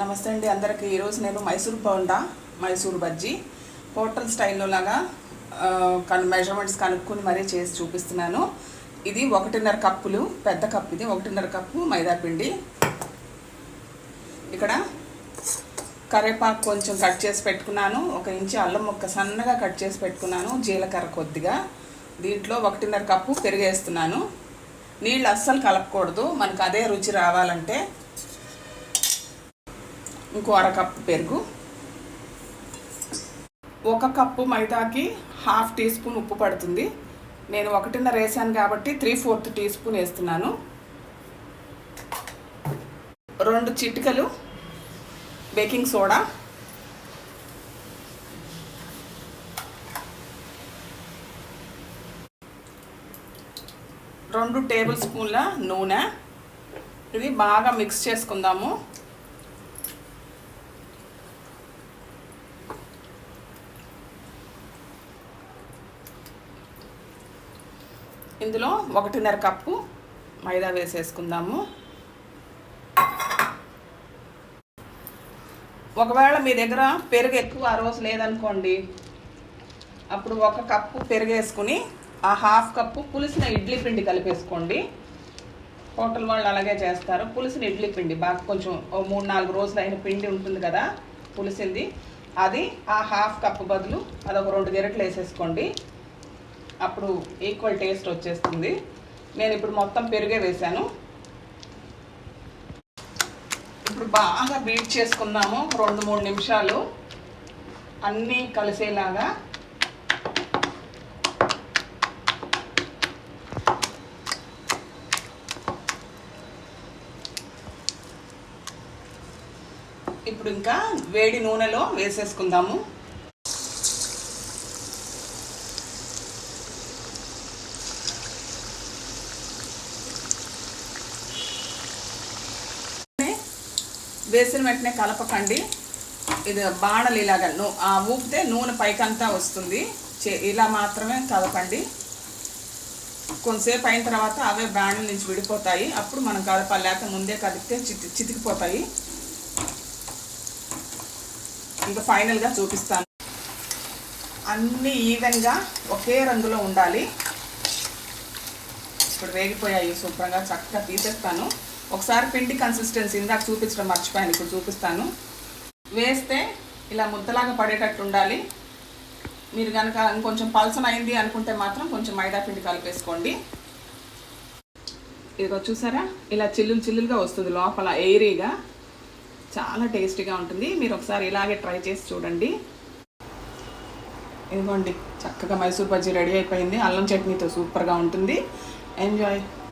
నమస్తే అండి. అందరికీ ఈరోజు నేను మైసూర్ బోండా మైసూర్ బజ్జీ హోటల్ స్టైల్లో లాగా కన్ మెజర్మెంట్స్ కనుక్కొని మరీ చేసి చూపిస్తున్నాను. ఇది ఒకటిన్నర కప్పులు పెద్ద కప్పు ఇది ఒకటిన్నర కప్పు మైదా పిండి. ఇక్కడ కరివేపాకు కొంచెం కట్ చేసి పెట్టుకున్నాను. ఒక ఇంచు అల్లం ముక్క సన్నగా కట్ చేసి పెట్టుకున్నాను. జీలకర్ర కొద్దిగా. దీంట్లో ఒకటిన్నర కప్పు పెరిగేస్తున్నాను నీళ్ళు అస్సలు కలపకూడదు. మనకు అదే రుచి రావాలంటే ఇంకో అరకప్పు పెరుగు. ఒక కప్పు మైదాకి హాఫ్ టీ స్పూన్ ఉప్పు పడుతుంది. నేను ఒకటిన్నర వేసాను కాబట్టి త్రీ ఫోర్త్ టీ స్పూన్ వేస్తున్నాను. రెండు చిటికలు బేకింగ్ సోడా. రెండు టేబుల్ స్పూన్ల నూనె. ఇది బాగా మిక్స్ చేసుకుందాము. ఇందులో ఒకటిన్నర కప్పు మైదా వేసేసుకుందాము. ఒకవేళ మీ దగ్గర పెరుగు ఎక్కువ ఆ రోజు లేదనుకోండి అప్పుడు ఒక కప్పు పెరుగు వేసుకుని ఆ హాఫ్ కప్పు పులిసిన ఇడ్లీ పిండి కలిపేసుకోండి. హోటల్ వాళ్ళు అలాగే చేస్తారు. పులిసిన ఇడ్లీ పిండి బాగా కొంచెం ఓ మూడు నాలుగు రోజులు అయిన పిండి ఉంటుంది కదా పులిసింది. అది ఆ హాఫ్ కప్పు బదులు అదొక రెండు గెరెట్లు వేసేసుకోండి. అప్పుడు ఈక్వల్ టేస్ట్ వచ్చేస్తుంది. నేను ఇప్పుడు మొత్తం పెరుగే వేశాను. ఇప్పుడు బాగా బీట్ చేసుకుందాము. రెండు మూడు నిమిషాలు. అన్నీ కలిసేలాగా. ఇప్పుడు ఇంకా వేడి నూనెలో వేసేసుకుందాము. వేసిన వెంటనే కలపకండి. ఇది బాణలు ఇలాగ నూ ఆ ఊపితే నూనె పైకంతా వస్తుంది. చే- ఇలా మాత్రమే కలపండి. కొంతసేపు అయిన తర్వాత అవే బాణల నుంచి విడిపోతాయి. అప్పుడు మనం కలపాలి. లేకపోతే ముందే కదిపితే చితి చితికిపోతాయి. ఇంకా ఫైనల్గా చూపిస్తాను. అన్నీ ఈవెన్గా ఒకే రంగులో ఉండాలి. ఇప్పుడు వేగిపోయాయి. శుభ్రంగా చక్కగా తీసేస్తాను. ఒకసారి పిండి కన్సిస్టెన్సీ ఇందాక చూపించడం మర్చిపోయాను ఇప్పుడు చూపిస్తాను. వేస్తే ఇలా ముద్దలాగా పడేటట్టు ఉండాలి. మీరు కనుక ఇంకొంచెం పల్సన అయింది అనుకుంటే మాత్రం కొంచెం మైదా పిండి కలిపేసుకోండి. ఇదిగో చూసారా? ఇలా చిల్లులు చిల్లులుగా వస్తుంది లోపల ఎయిరీగా చాలా టేస్టీగా ఉంటుంది. మీరు ఒకసారి ఇలాగే ట్రై చేసి చూడండి. ఇదిగోండి చక్కగా మైసూర్ బజ్జీ రెడీ అయిపోయింది. అల్లం చట్నీతో సూపర్గా ఉంటుంది. ఎంజాయ్